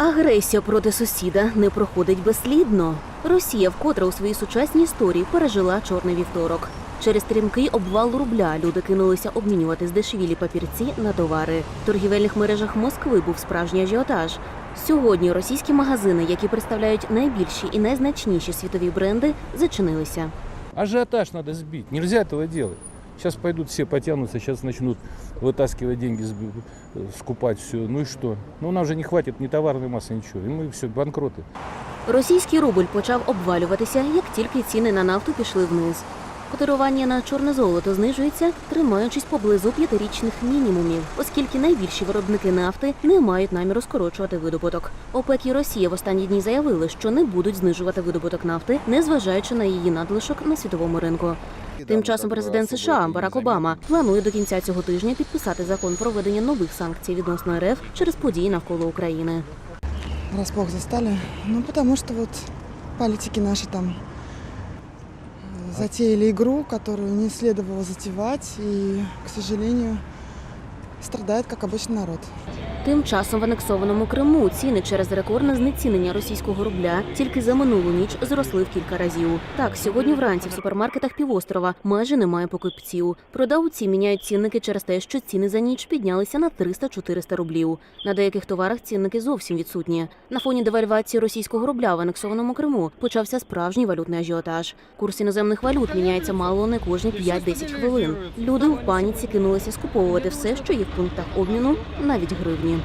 Агресія проти сусіда не проходить безслідно. Росія вкотре у своїй сучасній історії пережила чорний вівторок. Через стрімкий обвал рубля люди кинулися обмінювати здешевілі папірці на товари. В торгівельних мережах Москви був справжній ажіотаж. Сьогодні російські магазини, які представляють найбільші і найзначніші світові бренди, зачинилися. Ажиотаж надо сбить. Нельзя этого делать. Сейчас пойдут все потянутся, сейчас начнут вытаскивать деньги, сб- э, скупать все. Ну и что? Ну, у нас уже не хватит ни товарной массы, ничего. И мы все, банкроты. Російський рубль почав обвалюватися, як тільки ціни на нафту пішли вниз. Котирування на чорне золото знижується, тримаючись поблизу п'ятирічних мінімумів, оскільки найбільші виробники нафти не мають наміру скорочувати видобуток. ОПЕК і Росія в останні дні заявили, що не будуть знижувати видобуток нафти, незважаючи на її надлишок на світовому ринку. Тим часом президент США Барак Обама планує до кінця цього тижня підписати закон про введення нових санкцій відносно РФ через події навколо України. Врасплох застали. Ну, потому что вот политики наши там затеяли игру, которую не следовало затевать, и, к сожалению, страдает, как обычный народ. Тим часом в анексованому Криму ціни через рекордне знецінення російського рубля тільки за минулу ніч зросли в кілька разів. Так, сьогодні вранці в супермаркетах півострова майже немає покупців. Продавці міняють цінники через те, що ціни за ніч піднялися на 300-400 рублів. На деяких товарах цінники зовсім відсутні. На фоні девальвації російського рубля в анексованому Криму почався справжній валютний ажіотаж. Курс іноземних валют міняється мало не кожні 5-10 хвилин. Люди в паніці кинулися скуповувати все, що є в пунктах обміну, навіть гривні.